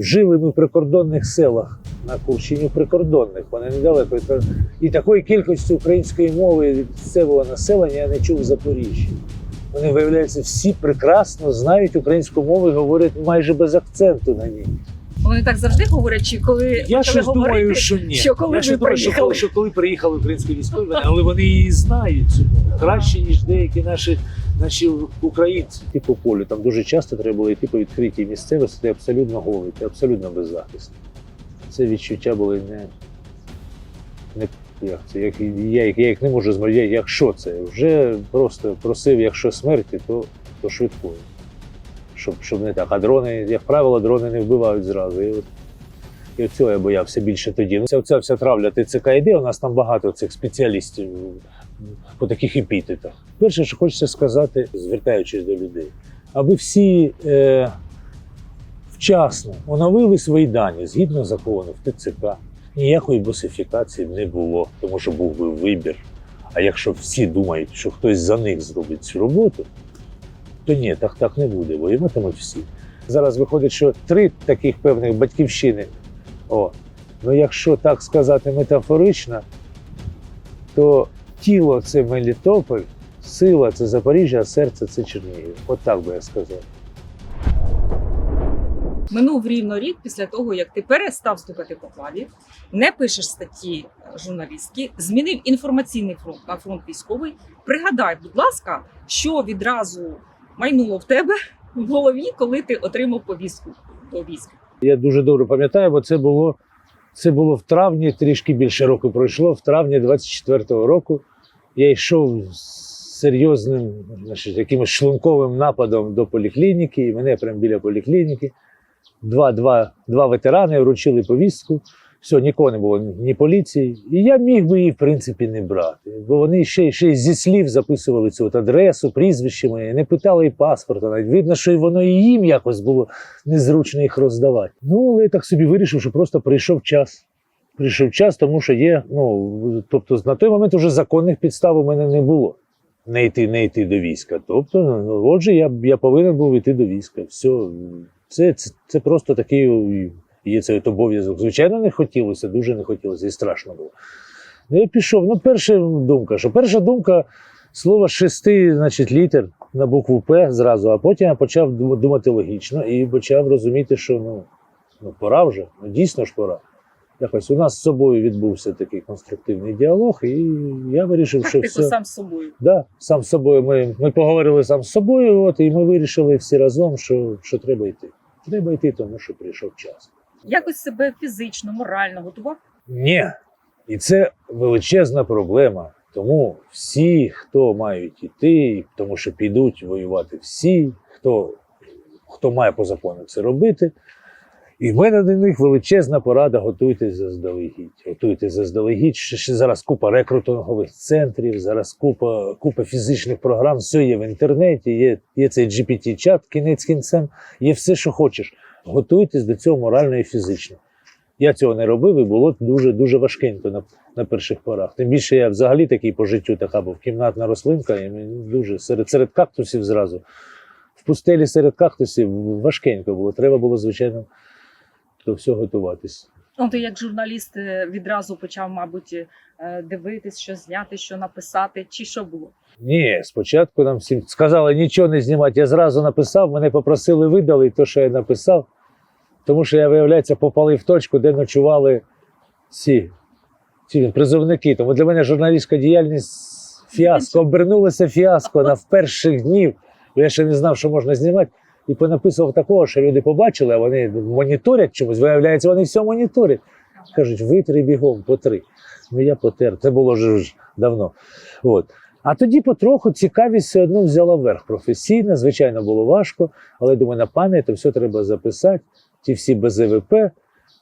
Жили ми в прикордонних селах на Курщині, прикордонних, вони недалеко. І та- І такої кількості української мови від місцевого населення я не чув в Запоріжжі. Вони, виявляється, всі прекрасно знають українську мову і говорять майже без акценту на ній. Вони так завжди говорять, чи коли Я щось думаю, що ні. що коли я ще думаю, що коли, що коли приїхали українські військові, але вони її знають цю мову краще, ніж деякі наші, наші українці. Ти по полю там дуже часто треба було йти по відкритій місцевості, ти абсолютно голий, ти абсолютно беззахисний. Це відчуття були не. не як це, як, я, я їх не можу змовляти, якщо це. Вже просто просив, якщо смерті, то, то швидкою. Щоб, щоб не так. А дрони, як правило, дрони не вбивають зразу. І от і цього я боявся більше тоді. Ну, ця вся травля ТЦК йде, у нас там багато цих спеціалістів по таких епітетах. Перше, що хочеться сказати, звертаючись до людей, аби всі е, вчасно оновили свої дані згідно закону в ТЦК. Ніякої босифікації не було, тому що був би вибір. А якщо всі думають, що хтось за них зробить цю роботу, то ні, так, так не буде, воюватимуть всі. Зараз виходить, що три таких певних батьківщини о, ну якщо так сказати метафорично, то тіло це Мелітополь, сила це Запоріжжя, а серце це Чернігів. От так би я сказав. Минув рівно рік після того, як ти перестав стукати по клаві, не пишеш статті журналістські, змінив інформаційний фронт на фронт військовий. Пригадай, будь ласка, що відразу майнуло в тебе в голові, коли ти отримав повістку до війська. Я дуже добре пам'ятаю, бо це було, це було в травні, трішки більше року пройшло. В травні 24-го року я йшов з серйозним, значить, якимось шлунковим нападом до поліклініки, і мене прямо біля поліклініки. Два, два, два ветерани вручили повістку. Все, нікого не було, ні поліції. І я міг би її, в принципі, не брати. Бо вони ще, ще зі слів записували цю от адресу, прізвище моє, не питали і паспорта. Навіть видно, що воно і їм якось було незручно їх роздавати. Ну, але я так собі вирішив, що просто прийшов час. Прийшов час, тому що є. Ну, тобто, на той момент вже законних підстав у мене не було. Не йти, не йти до війська. Тобто, отже, я, я повинен був йти до війська. Все, це, це, це просто такий є цей обов'язок. Звичайно, не хотілося, дуже не хотілося, і страшно було. Ну, я пішов. Ну, перша думка, що перша думка слово шести, значить, літер на букву П зразу, а потім я почав думати логічно і почав розуміти, що ну, ну пора вже, ну дійсно ж пора. Якось у нас з собою відбувся такий конструктивний діалог, і я вирішив, Так, що типу все. сам з собою. Да, сам з собою. Ми, ми поговорили сам з собою, от, і ми вирішили всі разом, що, що треба йти. Треба йти, тому що прийшов час. Якось себе фізично, морально готував. Ні. І це величезна проблема. Тому всі, хто мають іти, тому що підуть воювати всі, хто, хто має по закону це робити. І в мене до них величезна порада: готуйтесь заздалегідь. Готуйтесь заздалегідь. Ще, зараз купа рекрутингових центрів, зараз купа, купа фізичних програм, все є в інтернеті, є, є цей GPT-чат кінець кінцем, є все, що хочеш. Готуйтесь до цього морально і фізично. Я цього не робив і було дуже дуже важкенько на, на перших порах. Тим більше я взагалі такий по життю така був кімнатна рослинка, і мені дуже серед, серед кактусів зразу. В пустелі серед кактусів важкенько було. Треба було, звичайно, до всього готуватись. Ну, ти як журналіст е, відразу почав, мабуть, е, дивитись, що зняти, що написати, чи що було. Ні, спочатку нам всім сказали нічого не знімати. Я зразу написав, мене попросили видали те, що я написав. Тому що я, виявляється, попали в точку, де ночували ці, ці призовники. Тому для мене журналістська діяльність фіаско, обернулася фіаско на перших днів. Бо я ще не знав, що можна знімати. І понаписував такого, що люди побачили, а вони моніторять чомусь. Виявляється, вони все моніторять. Кажуть, витри бігом по три. Ну я потер. Це було вже давно. От. А тоді потроху цікавість все одно взяла верх професійно. Звичайно, було важко, але думаю, на пам'ять все треба записати. Ті всі БЗВП.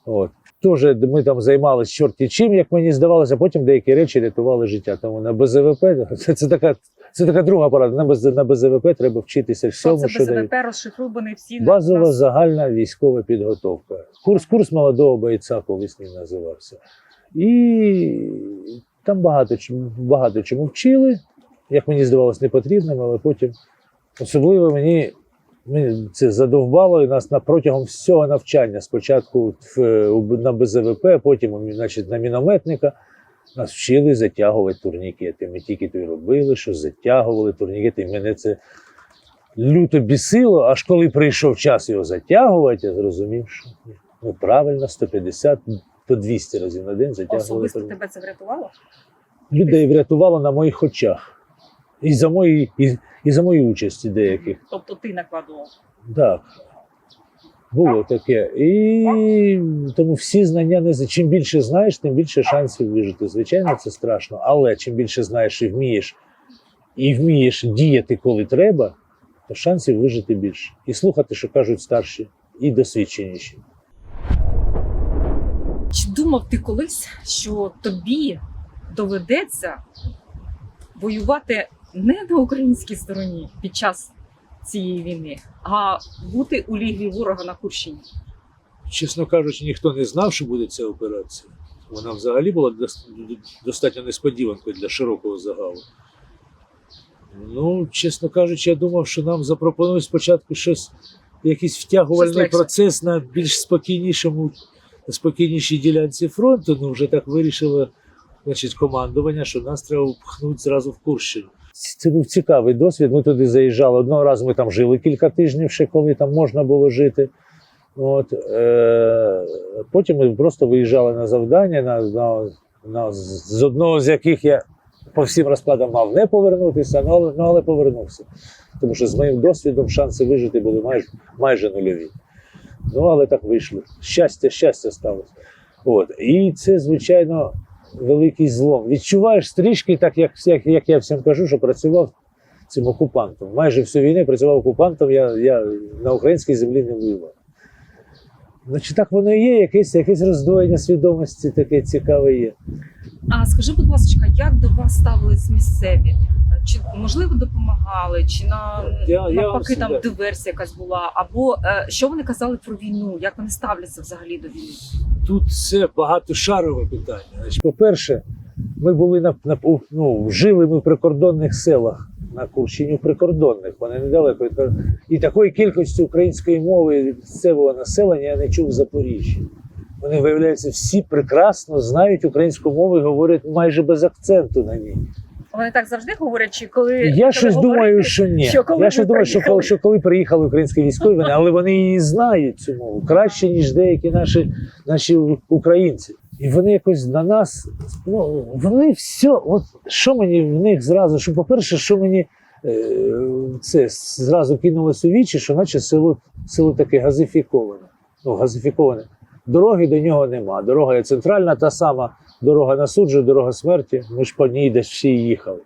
От. Теж ми там займалися чорті чим, як мені здавалося, а потім деякі речі рятували життя. Тому на БЗВП це, це, така, це така друга порада. На, БЗ, на БЗВП треба вчитися всьому, це що. БЗВП розшифрований всі Базова на- загальна військова підготовка. Курс, курс молодого бойця колись він називався. І там багато, багато чому вчили, як мені здавалось, непотрібним, але потім особливо мені це задовбало і нас на протягом всього навчання. Спочатку в, на БЗВП, потім значить, на мінометника. Нас вчили затягувати турнікети. Ми тільки то й робили, що затягували турнікети. І мене це люто бісило, аж коли прийшов час його затягувати, я зрозумів, що ну, правильно, 150 по 200 разів на день затягували. Особисто турнікети. тебе це врятувало? Людей врятувало на моїх очах. І за мої, і, і за мої участі деяких. Тобто ти накладував. Так. Було таке. І тому всі знання не чим більше знаєш, тим більше шансів вижити. Звичайно, це страшно. Але чим більше знаєш і вмієш, і вмієш діяти, коли треба, то шансів вижити більше. І слухати, що кажуть старші, і досвідченіші. Чи думав ти колись, що тобі доведеться воювати не на українській стороні під час цієї війни, а бути у лігві ворога на Курщині? Чесно кажучи, ніхто не знав, що буде ця операція. Вона взагалі була достатньо несподіванкою для широкого загалу. Ну, чесно кажучи, я думав, що нам запропонують спочатку щось, якийсь втягувальний Щось процес на більш спокійнішому, спокійнішій ділянці фронту. Ну, вже так вирішило значить, командування, що нас треба впхнути зразу в Курщину. Це був цікавий досвід. Ми туди заїжджали. Одного разу ми там жили кілька тижнів, ще коли там можна було жити. От, е, потім ми просто виїжджали на завдання, на, на, на, з одного з яких я по всім розкладам мав не повернутися, ну, але, ну, але повернувся. Тому що з моїм досвідом шанси вижити були майже, майже нульові. Ну, але так вийшло. Щастя, щастя сталося. От. І це, звичайно, великий злом. Відчуваєш стрічки, так як, як, як я всім кажу, що працював цим окупантом. Майже всю війну працював окупантом, я, я на українській землі не воював. Ну, чи так воно і є, якесь, якесь роздвоєння свідомості таке цікаве є. А скажи, будь ласка, як до вас ставились місцеві? Чи можливо допомагали, чи на Я- я навпаки вам там диверсія якась була? Або е, що вони казали про війну? Як вони ставляться взагалі до війни? Тут це багатошарове питання. По-перше, ми були на, на ну, жили ми в прикордонних селах на Курщині прикордонних, вони недалеко. від І такої кількості української мови місцевого населення я не чув в Запоріжжі. Вони, виявляється, всі прекрасно знають українську мову і говорять майже без акценту на ній. Вони так завжди говорять, чи коли Я коли щось говорити, думаю, що ні. що коли я щось думаю, що коли, що коли приїхали українські військові, але вони її знають цю мову краще, ніж деякі наші, наші українці. І вони якось на нас, ну вони все, от що мені в них зразу, що, по-перше, що мені е, це зразу кинулось у вічі, що наче село, село таке газифіковане. Ну, газифіковане. Дороги до нього нема. Дорога є центральна, та сама дорога на суджу, дорога смерті. Ми ж по ній десь всі їхали.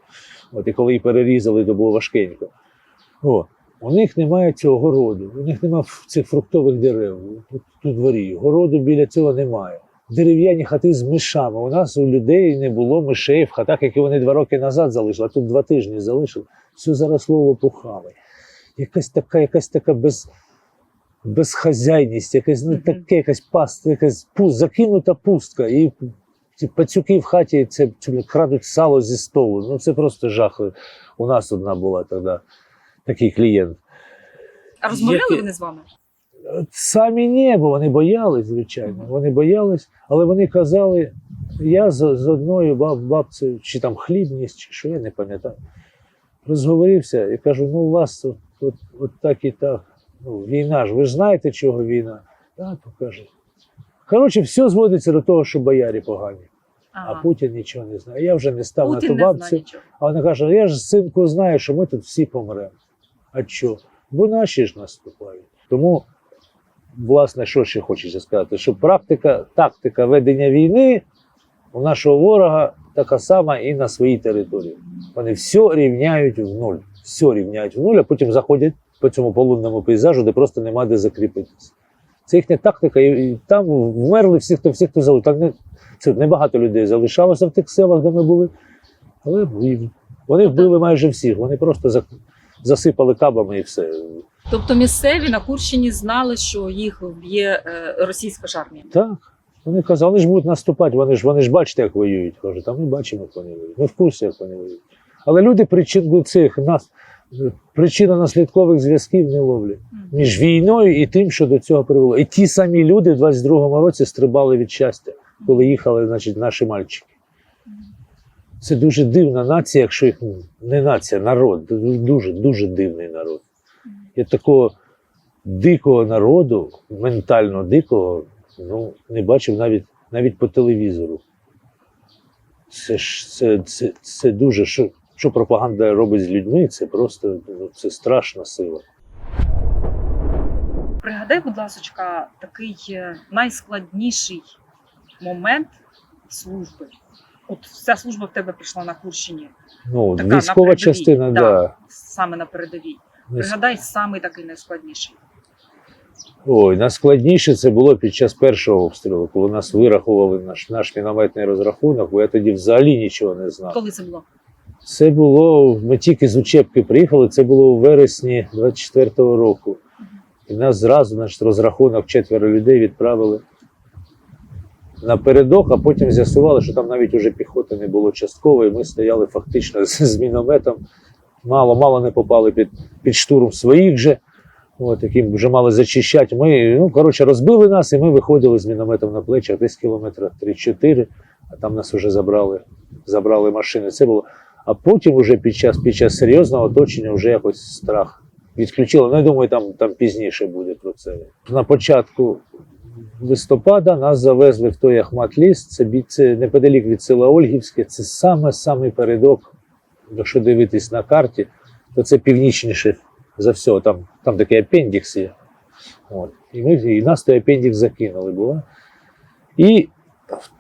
От і коли її перерізали, то було важкенько. О, у них немає цього городу, у них немає цих фруктових дерев тут, у дворі. Городу біля цього немає. Дерев'яні хати з мишами. У нас у людей не було мишей в хатах, які вони два роки назад залишили, а тут два тижні залишили. Все заросло лопухами. Якась така, якась така без, безхазяйність, якась ну, таке, якась паст, якась пуст, закинута пустка. І ці пацюки в хаті це, крадуть сало зі столу. Ну це просто жах. У нас одна була тоді такий клієнт. А розмовляли Які- вони з вами? Самі ні, бо вони боялись, звичайно. Вони боялись, але вони казали, я з, з одною баб, бабцею, чи там хліб ніс, чи що, я не пам'ятаю. Розговорився і кажу: ну у вас от, от, от так і так. Ну, війна ж, ви ж знаєте, чого війна? Так, каже. Коротше, все зводиться до того, що боярі погані, а Путін нічого не знає. Я вже не став Путін на ту бабцю. А вона каже: я ж синку знаю, що ми тут всі помремо. А що? Бо наші ж наступають. Тому, власне, що ще хочеться сказати, що практика, тактика ведення війни у нашого ворога така сама і на своїй території. Вони все рівняють в нуль. Все рівняють в нуль, а потім заходять по цьому полунному пейзажу, де просто нема де закріпитися. Це їхня тактика, і, там вмерли всі, хто всі, хто залишив. Так не, це небагато людей залишалося в тих селах, де ми були. Але вони вбили майже всіх. Вони просто засипали кабами і все. Тобто місцеві на Курщині знали, що їх вб'є е, російська ж армія. Так. Вони казали, вони ж будуть наступати, вони ж, вони ж бачите, як воюють. Кажуть, а ми бачимо, як вони воюють. Ми в курсі, як вони воюють. Але люди причин цих нас, причинно-наслідкових зв'язків не ловлять між війною і тим, що до цього привело. І ті самі люди в 22-му році стрибали від щастя, коли їхали, значить, наші мальчики. Це дуже дивна нація, якщо їх не нація, народ. Дуже, дуже дивний народ. Я такого дикого народу, ментально дикого, ну, не бачив навіть, навіть по телевізору. Це ж це, це, це дуже. Що пропаганда робить з людьми, це просто ну, це страшна сила. Пригадай, будь ласка, такий е, найскладніший момент служби. От вся служба в тебе прийшла на Курщині, Ну, Така, військова частина, да. да. саме на передовій. Пригадай самий такий найскладніший. Ой, найскладніше це було під час першого обстрілу, коли нас вирахували наш, наш мінометний розрахунок, бо я тоді взагалі нічого не знав. Коли це було? Це було, ми тільки з учебки приїхали, це було у вересні 24-го року. І нас зразу значить, розрахунок четверо людей відправили напередок, а потім з'ясували, що там навіть уже піхоти не було частково, і ми стояли фактично з, з мінометом. Мало, мало не попали під, під штурм своїх же, от, яким вже мали зачищати. Ми, ну, коротше, розбили нас, і ми виходили з мінометом на плечах десь кілометра 3-4, а там нас вже забрали, забрали машини. Це було. А потім, уже під час, під час серйозного оточення, вже якось страх відключило. Ну, я думаю, там, там пізніше буде про це. На початку листопада нас завезли в той Ахмат-ліс, це, це неподалік від села Ольгівське, це саме самий передок. Якщо дивитись на карті, то це північніше за все. Там, там такий апендікс є. От. І, ми, і нас той апендікс закинули було. І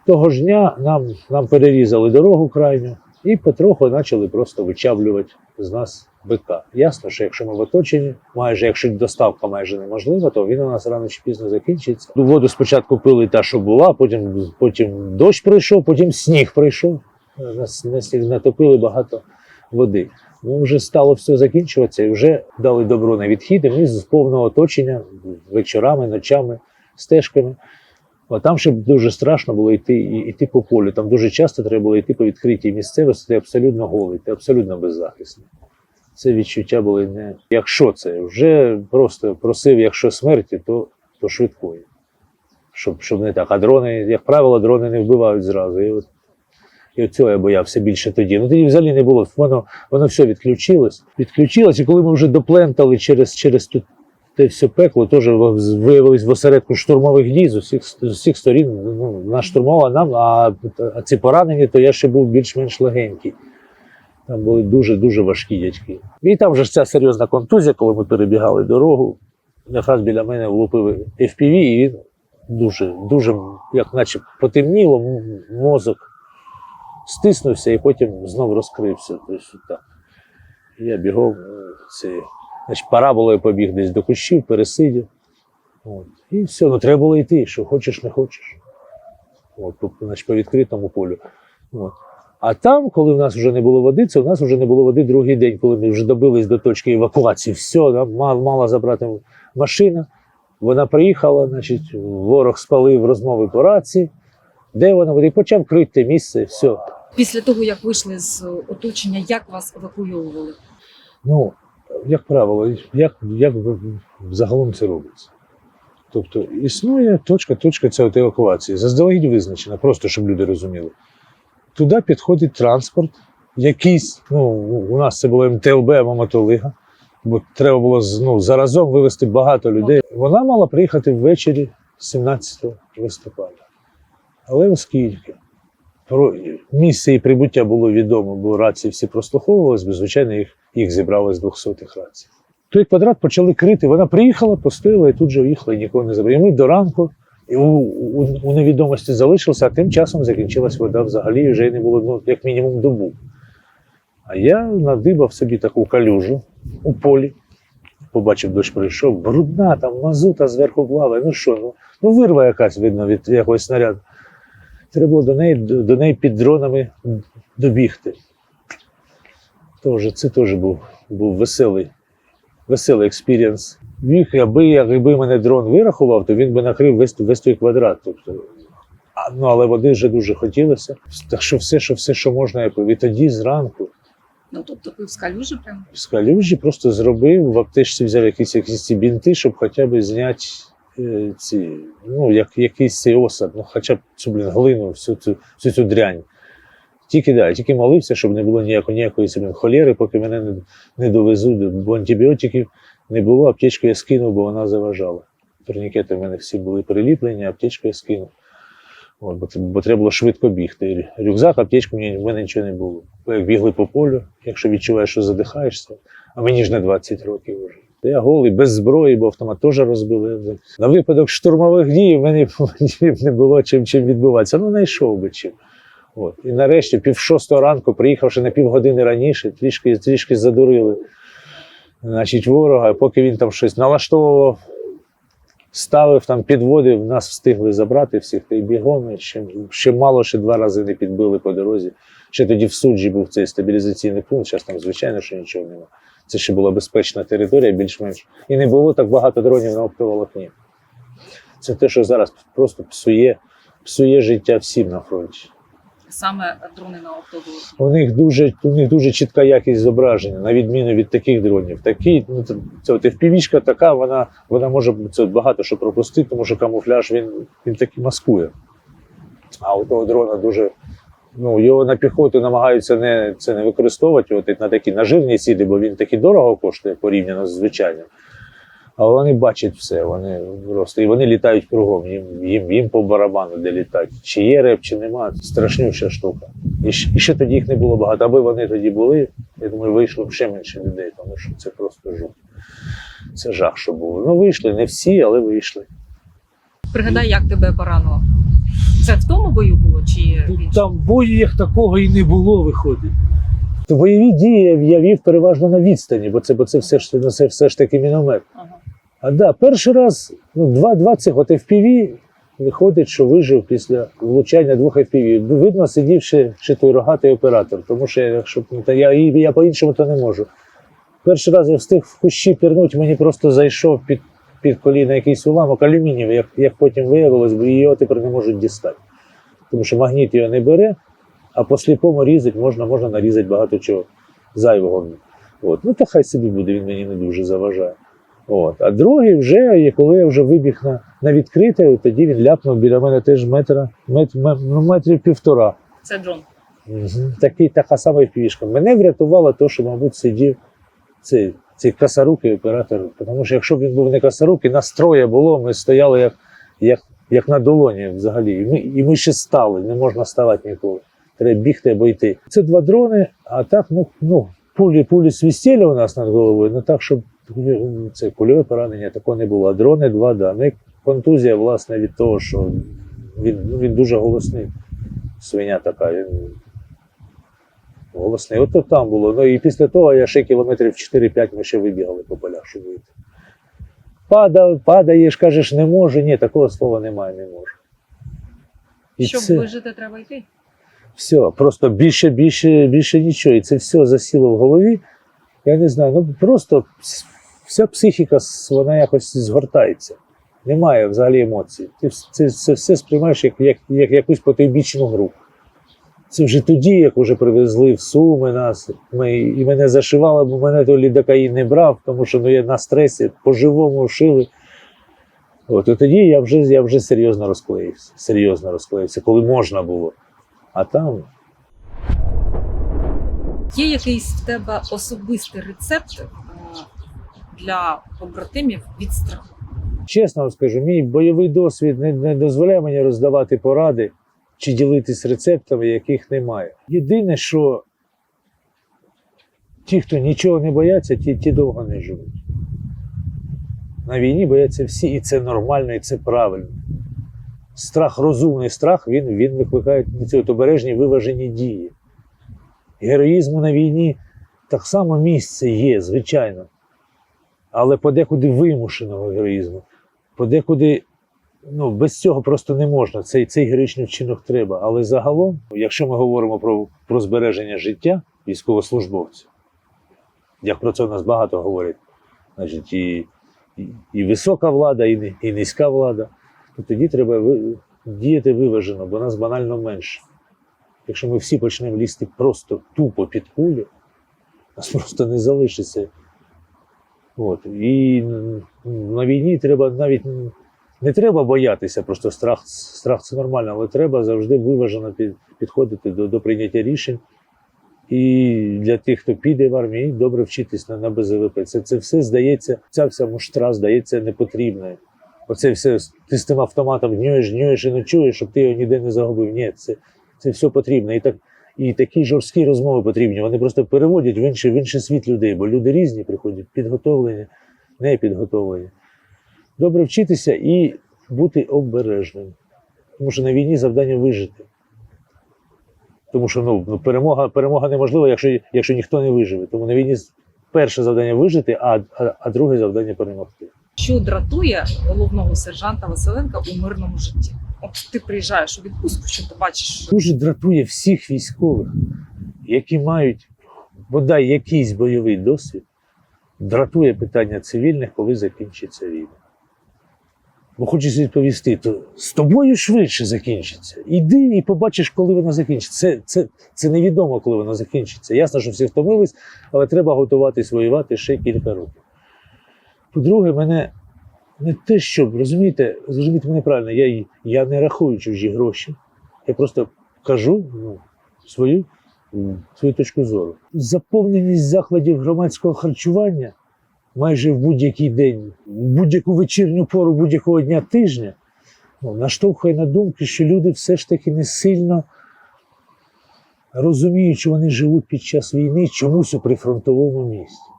того ж дня нам, нам перерізали дорогу крайню і потроху почали просто вичавлювати з нас бика. Ясно, що якщо ми в оточенні, майже якщо доставка майже неможлива, то він у нас рано чи пізно закінчиться. Воду спочатку пили та, що була, потім, потім дощ прийшов, потім сніг прийшов. Нас на сніг натопили багато води. Ну, вже стало все закінчуватися і вже дали добро на відхід, і ми з повного оточення вечорами, ночами, стежками. А там ще дуже страшно було йти, йти по полю. Там дуже часто треба було йти по відкритій місцевості, ти абсолютно голий, ти абсолютно беззахисний. Це відчуття були не. Якщо це вже просто просив, якщо смерті, то, то швидкої. Щоб, щоб не так. А дрони, як правило, дрони не вбивають зразу. І от, і от цього я боявся більше тоді. Ну тоді взагалі не було. Воно, воно все відключилось. Відключилось, і коли ми вже доплентали через, через тут те все пекло, теж виявилось в осередку штурмових дій з усіх, з усіх сторін. Ну, нас штурмувала нам, а, а ці поранені, то я ще був більш-менш легенький. Там були дуже-дуже важкі дядьки. І там вже ця серйозна контузія, коли ми перебігали дорогу. Якраз біля мене влупив FPV, і він дуже, дуже, як наче потемніло, мозок стиснувся і потім знов розкрився. Тобто, так. Я бігом, е, це, значить, параболою побіг десь до кущів, пересидів. От. І все, ну треба було йти, що хочеш, не хочеш. От, по, значить, по відкритому полю. От. А там, коли в нас вже не було води, це в нас вже не було води другий день, коли ми вже добились до точки евакуації. Все, нам мала, мала забрати машина. Вона приїхала, значить, ворог спалив розмови по рації. Де вона буде? Почав крити те місце, і все. Після того, як вийшли з оточення, як вас евакуйовували? Ну, як правило, як, як загалом це робиться? Тобто існує точка, точка от евакуації, заздалегідь визначена, просто щоб люди розуміли. Туди підходить транспорт, якийсь, ну, у нас це було МТЛБ або Мотолига, бо треба було ну, заразом вивезти багато людей. Вона мала приїхати ввечері 17 листопада. Але оскільки про місце і прибуття було відомо, бо рації всі прослуховувалися, бо, звичайно, їх, їх зібрали з 200 рацій. Той квадрат почали крити. Вона приїхала, постояла і тут же уїхала, і нікого не забрали. І ми до ранку і у, у, у невідомості залишилися, а тим часом закінчилась вода взагалі, і вже не було ну, як мінімум добу. А я надибав собі таку калюжу у полі. Побачив, дощ прийшов, брудна, там мазута зверху плаває. Ну що, ну, ну вирва якась, видно, від якогось снаряду. Треба було до неї, до неї під дронами добігти. Тоже, це теж був, був веселий, веселий експірієнс. Міг, аби, якби мене дрон вирахував, то він би накрив весь, весь той квадрат. Тобто, ну, але води вже дуже хотілося. Так що все, що все, що можна, я пив. І тоді зранку Ну тобто пив з калюжі прямо. з калюжі просто зробив, в аптечці взяв якісь, якісь ці бінти, щоб хоча б зняти е, ці, ну, як, якийсь цей осад, ну хоча б цю блін, глину, всю цю, всю цю дрянь. Тільки, да, тільки молився, щоб не було ніякої, ніякої холєри, поки мене не, не довезуть, бо антибіотиків не було, аптечку я скинув, бо вона заважала. Турнікети в мене всі були приліплені, аптечку я скинув. От, бо, бо треба було швидко бігти. Рюкзак, аптечку, в мене нічого не було. Як бігли по полю, якщо відчуваєш, що задихаєшся, а мені ж не 20 років вже. Я голий, без зброї, бо автомат теж розбили. На випадок штурмових дій в мене не було чим, чим відбуватися. Ну, знайшов би чим. От. І нарешті, пів шостого ранку, приїхавши на півгодини раніше, трішки, трішки задурили значить, ворога, поки він там щось налаштовував, ставив там підводив, нас встигли забрати всіх та й бігом. Ще, ще мало, ще два рази не підбили по дорозі. Ще тоді в суджі був цей стабілізаційний пункт, зараз там, звичайно, що нічого немає. Це ще була безпечна територія, більш-менш. І не було так багато дронів на оптоволокні. Це те, що зараз просто псує, псує життя всім на фронті. Саме дрони на оптову. У них дуже, у них дуже чітка якість зображення, на відміну від таких дронів. Такі, ну, це, от FPV-шка така, вона, вона може це багато що пропустити, тому що камуфляж він, він таки маскує. А у того дрона дуже. Ну, його на піхоту намагаються не, це не використовувати от, на такі наживні цілі, бо він таки дорого коштує порівняно з звичайним. Але вони бачать все, вони просто і вони літають кругом. Їм, їм, їм по барабану де літати. Чи є реп, чи нема, страшнюща штука. І, і ще тоді їх не було багато. Аби вони тоді були, я думаю, вийшло б ще менше людей, тому що це просто жах. Це жах, що було. Ну, вийшли, не всі, але вийшли. Пригадай, як тебе поранило. Це в тому бою було чи в? Там бою як такого і не було, виходить. Бойові дії я вів переважно на відстані, бо це, бо це все ж це все ж таки міномет. Ага. А да, перший раз, ну, два, два цих от FPV, виходить, що вижив після влучання двох FPV. Видно, сидів ще, той рогатий оператор, тому що я, якщо та я, я по-іншому то не можу. Перший раз я встиг в кущі пірнути, мені просто зайшов під, під коліна якийсь уламок алюмінієвий, як, як потім виявилось, бо його тепер не можуть дістати. Тому що магніт його не бере, а по сліпому різати можна, можна нарізати багато чого зайвого. От. Ну, та хай собі буде, він мені не дуже заважає. От. А другий вже, коли я вже вибіг на, на відкрите, тоді він ляпнув біля мене теж метра, мет, мет, ну, метрів півтора. Це дрон. Угу. Такий, така сама впішка. Мене врятувало те, що, мабуть, сидів цей, цей косорукий оператор. Тому що якщо б він був не косорукий, нас троє було, ми стояли як, як, як на долоні взагалі. І ми, і ми ще стали, не можна ставати ніколи. Треба бігти або йти. Це два дрони, а так, ну, ну пулі, пулі свістіли у нас над головою, ну так, щоб це кульове поранення такого не було. А дрони два, да. Ну, контузія, власне, від того, що він, ну, він дуже голосний. Свиня така. Він, Голосний. От то там було. Ну і після того я ще кілометрів 4-5 ми ще вибігали по полях, щоб вийти. Падав, падаєш, кажеш, не можу. Ні, такого слова немає, не можу. І Щоб це вижити, треба йти. все, просто більше, більше, більше нічого. І це все засіло в голові. Я не знаю, ну просто вся психіка вона якось згортається. Немає взагалі емоцій. Ти це, це все сприймаєш як, як, як якусь потойбічну гру. Це вже тоді, як вже привезли в Суми нас, ми, і мене зашивали, бо мене то лідокаїн не брав, тому що ну, я на стресі по-живому шили. От, і тоді я вже, я вже серйозно розклеївся. Серйозно розклеївся, коли можна було. А там Є якийсь в тебе особистий рецепт для побратимів від страху? Чесно вам скажу, мій бойовий досвід не, не дозволяє мені роздавати поради чи ділитись рецептами, яких немає. Єдине, що ті, хто нічого не бояться, ті, ті довго не живуть. На війні бояться всі, і це нормально, і це правильно. Страх, розумний страх, він, він викликає ці обережні виважені дії. Героїзму на війні так само місце є, звичайно але подекуди вимушеного героїзму. Подекуди ну, без цього просто не можна. Цей, цей героїчний вчинок треба. Але загалом, якщо ми говоримо про, про збереження життя військовослужбовців, як про це у нас багато говорять, значить, і, і, і висока влада, і, і низька влада, то тоді треба ви- діяти виважено, бо нас банально менше. Якщо ми всі почнемо лізти просто тупо під кулю, Нас просто не залишиться. От. І на війні треба навіть не треба боятися, просто страх, страх це нормально, але треба завжди виважено під, підходити до, до прийняття рішень. І для тих, хто піде в армію, добре вчитись на, на БЗВП. Це, це все здається, ця вся муштра здається непотрібною. Оце все ти з тим автоматом днюєш, днюєш і ночуєш, щоб ти його ніде не загубив. Ні, це, це все потрібно. І, так, і такі жорсткі розмови потрібні. Вони просто переводять в інший, в інший світ людей, бо люди різні приходять, підготовлені, не підготовлені. Добре вчитися і бути обережним. Тому що на війні завдання вижити. Тому що ну, ну, перемога, перемога неможлива, якщо, якщо ніхто не виживе. Тому на війні перше завдання вижити, а, а, а друге завдання перемогти. Що дратує головного сержанта Василенка у мирному житті? От ти приїжджаєш у відпустку, що ти бачиш Дуже дратує всіх військових, які мають бодай якийсь бойовий досвід, дратує питання цивільних, коли закінчиться війна. Бо хочеш відповісти, то з тобою швидше закінчиться. Іди і побачиш, коли вона закінчиться. Це, це, це невідомо, коли вона закінчиться. Ясно, що всі втомились, але треба готуватись воювати ще кілька років. По-друге, мене не те, щоб розумієте, зрозумійте мене правильно, я, я не рахую чужі гроші. Я просто кажу ну, свою, свою точку зору. Заповненість закладів громадського харчування майже в будь-який день, в будь-яку вечірню пору будь-якого дня тижня ну, наштовхує на думки, що люди все ж таки не сильно розуміють, що вони живуть під час війни чомусь у прифронтовому місті.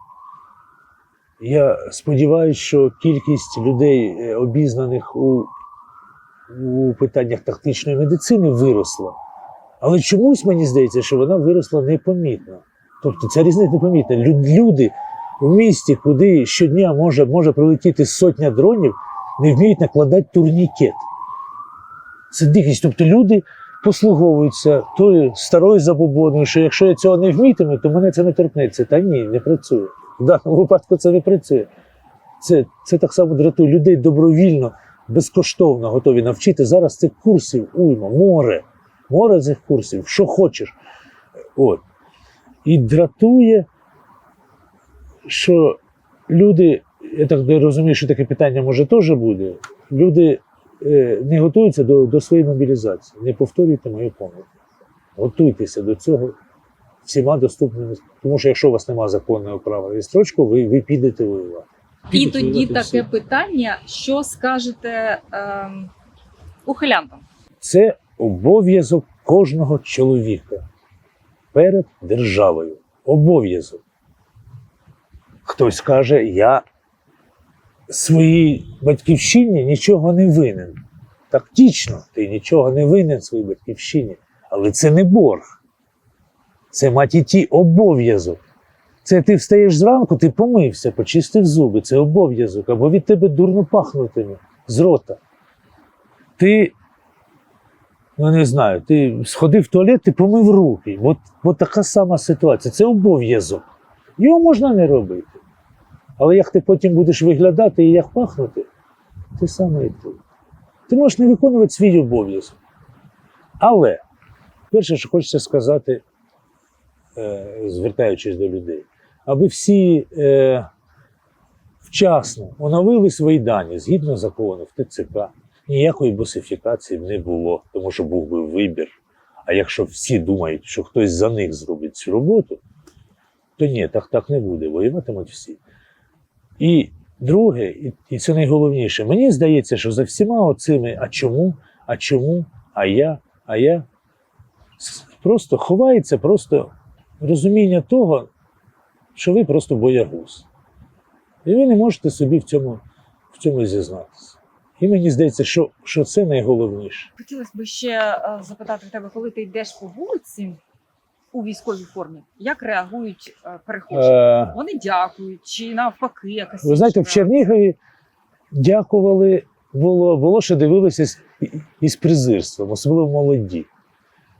Я сподіваюся, що кількість людей, е, обізнаних у, у питаннях тактичної медицини, виросла. Але чомусь мені здається, що вона виросла непомітно. Тобто ця різниця непомітна. Люди в місті, куди щодня може, може прилетіти сотня дронів, не вміють накладати турнікет. Це дикість. Тобто люди послуговуються тою старою забобоною, що якщо я цього не вмітиму, то мене це не торкнеться. Та ні, не працює. В даному випадку це не працює. Це, це так само дратує людей добровільно, безкоштовно готові навчити. Зараз цих курсів уйма, море, море цих курсів, що хочеш. От. І дратує, що люди, я так розумію, що таке питання може теж буде. Люди е, не готуються до, до своєї мобілізації. Не повторюйте мою помилку. Готуйтеся до цього всіма доступними. Тому що якщо у вас немає законного права відстрочку, ви, ви підете воювати. І тоді таке всі. питання: що скажете ем, ухилянтам? Це обов'язок кожного чоловіка перед державою. Обов'язок. Хтось каже, я своїй батьківщині нічого не винен. Тактично, ти нічого не винен своїй батьківщині, але це не борг. Це матіті обов'язок. Це ти встаєш зранку, ти помився, почистив зуби, це обов'язок, або від тебе дурно пахнутиме з рота. Ти ну не знаю, ти сходив в туалет, ти помив руки. От, от така сама ситуація. Це обов'язок. Його можна не робити. Але як ти потім будеш виглядати і як пахнути, те саме і тут. Ти можеш не виконувати свій обов'язок. Але перше, що хочеться сказати, звертаючись до людей, аби всі е, вчасно оновили свої дані згідно закону в ТЦК. Ніякої босифікації не було, тому що був би вибір. А якщо всі думають, що хтось за них зробить цю роботу, то ні, так, так не буде. Воюватимуть всі. І друге, і це найголовніше, мені здається, що за всіма оцими, а чому, а чому, а я, а я, просто ховається просто розуміння того, що ви просто боягуз. І ви не можете собі в цьому, в цьому зізнатися. І мені здається, що, що це найголовніше. Хотілося б ще е, запитати тебе, коли ти йдеш по вулиці у військовій формі, як реагують е, перехожі? Е, Вони дякують чи навпаки якось. ви знаєте, в Чернігові дякували, було, було що дивилися з, із презирством, особливо молоді.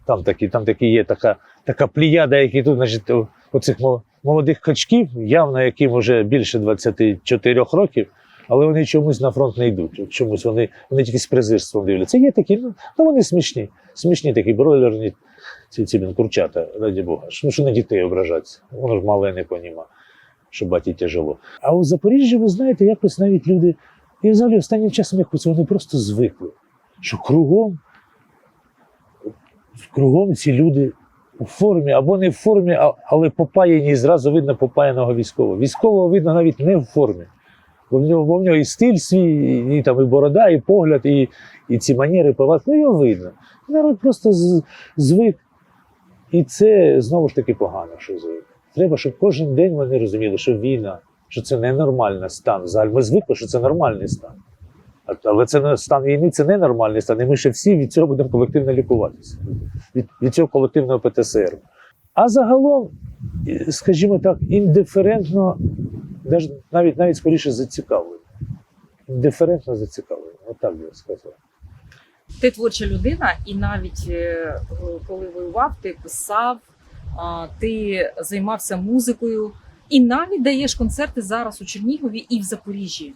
Там такі, там такі є така, така пліяда, які тут, значить, оцих молодих качків, явно яким вже більше 24 років, але вони чомусь на фронт не йдуть. Чомусь вони, вони тільки з презирством дивляться. Є такі, ну, ну вони смішні. Смішні такі бройлерні ці, ці блін, курчата, раді Бога. Ну, що на дітей ображатися. Воно ж мале не поніма, що баті тяжело. А у Запоріжжі, ви знаєте, якось навіть люди, і взагалі останнім часом якось вони просто звикли, що кругом, кругом ці люди у формі або не в формі, але попаяні, і зразу видно попаяного військового. Військового видно навіть не в формі. Бо в нього, бо в нього і стиль свій, і там і борода, і погляд, і, і ці манери повадки. Ну, його видно. Народ просто з, звик. І це знову ж таки погано, що звик. Треба, щоб кожен день вони розуміли, що війна, що це ненормальний стан. Взагалі ми звикли, що це нормальний стан. Але це не стан війни, це ненормальний стан. І ми ще всі від цього будемо колективно лікуватися. Від, від цього колективного ПТСР. А загалом, скажімо так, індиферентно, навіть навіть, скоріше зацікавлено. Індиферентно зацікавлено. Отак би я сказав. Ти творча людина, і навіть е, коли воював, ти писав, ти займався музикою, і навіть даєш концерти зараз у Чернігові і в Запоріжжі.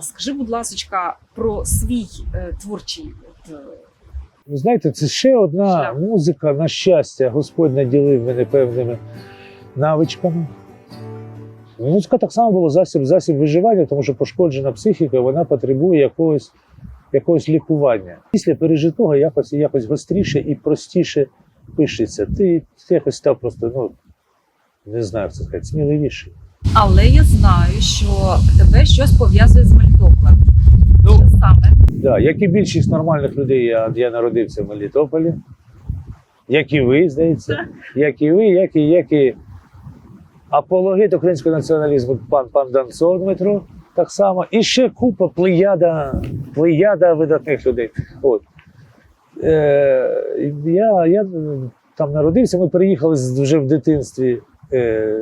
Скажи, будь ласка, про свій е, творчий е, Ви знаєте, це ще одна Шлях. музика, на щастя, Господь наділив мене певними навичками. Музика так само була засіб, засіб виживання, тому що пошкоджена психіка вона потребує якогось, якогось лікування. Після пережитого якось, якось гостріше і простіше пишеться. Ти, ти якось став просто, ну не знаю, як це сказати, сміливіший. Але я знаю, що тебе щось пов'язує з Мелітополем. Ну, Що саме? Да, як і більшість нормальних людей, я, я народився в Мелітополі. Як і ви, здається. Як і ви, як і, як і апологет українського націоналізму пан, пан Данцо Дмитро, так само. І ще купа плеяда, плеяда видатних людей. От. Е, я, я там народився, ми переїхали вже в дитинстві е,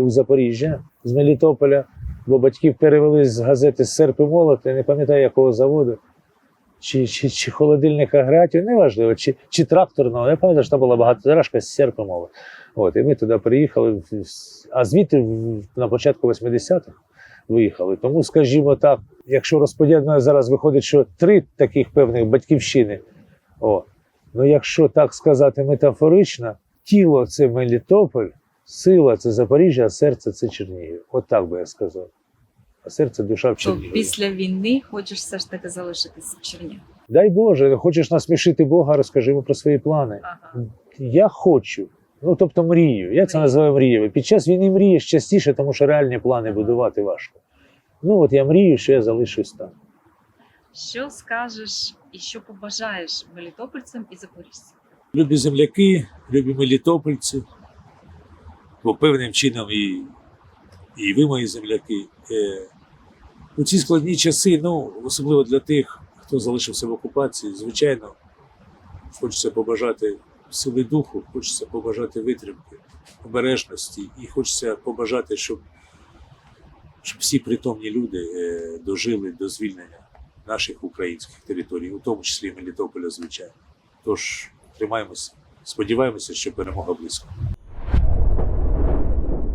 у Запоріжжя з Мелітополя бо батьків перевели з газети Серп і молот, я не пам'ятаю якого заводу, чи, чи, чи холодильника Гратів, неважливо, чи, чи тракторного. Я пам'ятаю, що там була багаторажка з серп і молот. От, і ми туди приїхали, а звідти на початку 80-х виїхали. Тому, скажімо так, якщо розподілено зараз виходить, що три таких певних батьківщини, о, ну якщо так сказати метафорично, тіло це Мелітополь, сила це Запоріжжя, а серце це Чернігів. От так би я сказав. А серце душа в То Чернігові. після війни хочеш все ж таки залишитись в Чернігові. Дай Боже, хочеш насмішити Бога, розкажи йому про свої плани. Ага. Я хочу. Ну, тобто мрію. Я це називаю мріями. Під час війни мрієш частіше, тому що реальні плани будувати важко. Ну, от я мрію, що я залишусь там. Що скажеш і що побажаєш мелітопольцям і запоріжцям? любі земляки, любі мелітопольці, бо певним чином і, і ви, мої земляки. Е, у ці складні часи, ну, особливо для тих, хто залишився в окупації, звичайно, хочеться побажати сили духу, хочеться побажати витримки, обережності, і хочеться побажати, щоб, щоб всі притомні люди е, дожили до звільнення наших українських територій, у тому числі Мелітополя, звичайно. Тож тримаємося, сподіваємося, що перемога близько.